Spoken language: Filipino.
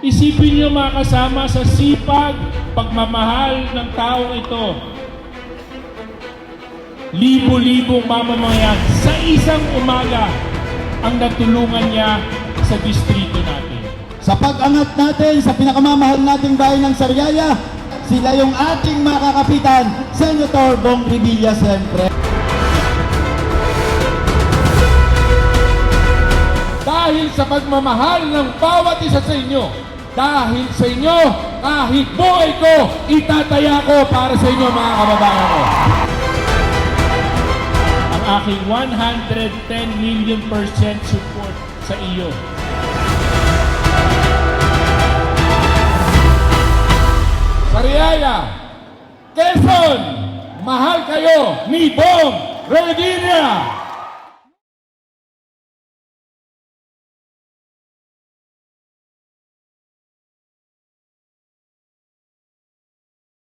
Isipin niyo mga kasama sa sipag, pagmamahal ng taong ito. Libo-libong mamamayan sa isang umaga ang natulungan niya sa distrito natin. Sa pag-angat natin sa pinakamamahal nating bayan ng Sariaya, sila yung ating makakapitan, Senator Bong Revilla siyempre. Dahil sa pagmamahal ng bawat isa sa inyo, dahil sa inyo, kahit buhay ko, itataya ko para sa inyo mga kababayan ko. Ang aking 110 million percent support sa iyo. Sariaya, Quezon, mahal kayo ni Bong Revilla!